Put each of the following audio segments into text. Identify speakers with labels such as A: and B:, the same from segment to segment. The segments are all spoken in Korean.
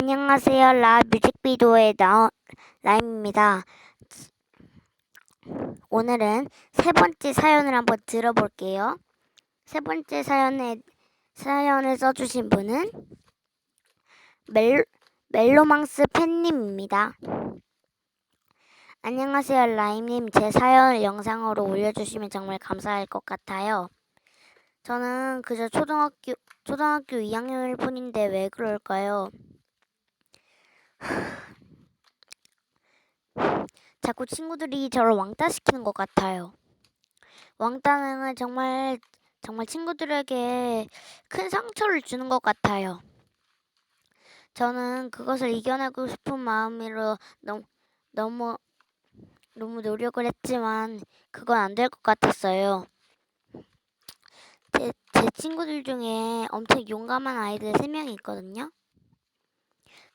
A: 안녕하세요. 라 뮤직비디오에 나온 라임입니다. 오늘은 세 번째 사연을 한번 들어볼게요. 세 번째 사연에 사연을 써주신 분은 멜, 멜로망스 팬님입니다. 안녕하세요, 라임님. 제 사연을 영상으로 올려주시면 정말 감사할 것 같아요. 저는 그저 초등학교 초등학교 2학년일 뿐인데 왜 그럴까요? 자꾸 친구들이 저를 왕따 시키는 것 같아요. 왕따는 정말 정말 친구들에게 큰 상처를 주는 것 같아요. 저는 그것을 이겨내고 싶은 마음으로 너무 너무 너무 노력을 했지만 그건 안 될 것 같았어요. 제, 제 친구들 중에 엄청 용감한 아이들 세 명이 있거든요.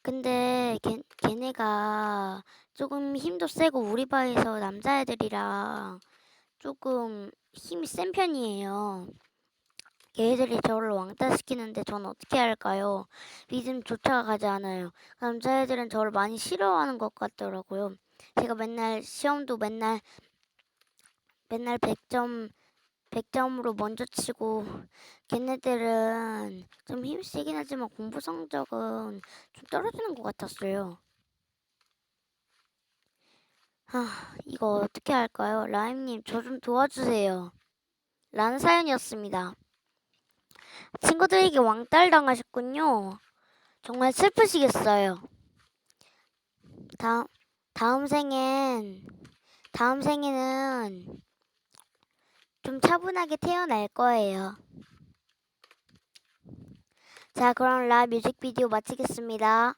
A: 근데 걔, 걔네가 조금 힘도 세고 우리 반에서 남자애들이랑 조금 힘이 센 편이에요. 걔들이 저를 왕따 시키는데 전 어떻게 할까요? 믿음조차 가지 않아요. 남자애들은 저를 많이 싫어하는 것 같더라고요. 제가 맨날 시험도 맨날 맨날 100점 100점으로 먼저 치고 걔네들은 좀 힘이 세긴 하지만 공부 성적은 좀 떨어지는 것 같았어요. 아, 이거 어떻게 할까요? 라임님, 저 좀 도와주세요. 라는 사연이었습니다. 친구들에게 왕따를 당하셨군요. 정말 슬프시겠어요. 다음, 다음 생엔, 다음 생에는 좀 차분하게 태어날 거예요. 자, 그럼 라 뮤직비디오 마치겠습니다.